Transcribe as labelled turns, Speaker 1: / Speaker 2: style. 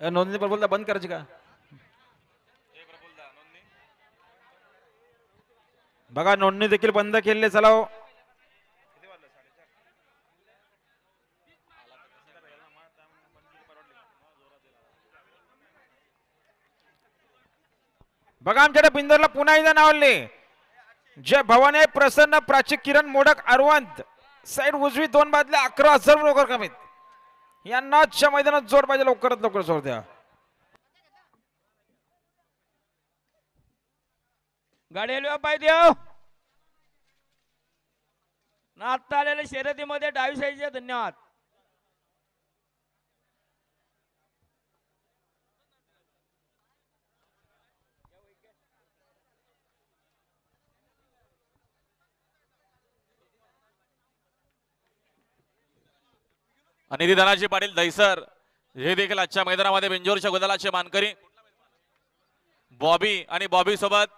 Speaker 1: नोंदणी प्रबोलता बंद करायची का? बघा नोंदणी देखील बंद केलेली चला हो. बघा आमच्याकडे बिंदरला पुन्हा एकदा नावले जय भवाने प्रसन्न प्राची किरण मोडक अरवंत. साईड उजवी दोन बादल्या अकरा हजार लवकर कमीत. यांना आजच्या मैदानात जोड पाहिजे लवकरात लवकर जोर द्या.
Speaker 2: गाडी हो पाहिजे ना आत्ता आलेल्या शर्यतीमध्ये डावी साईडचे धन्यवाद.
Speaker 3: आणि निधी धनाजी पाटील दहिसर. हे देखील आजच्या मैदानामध्ये बिंजोरच्या गुदलाचे मानकरी. बॉबी आणि बॉबी सोबत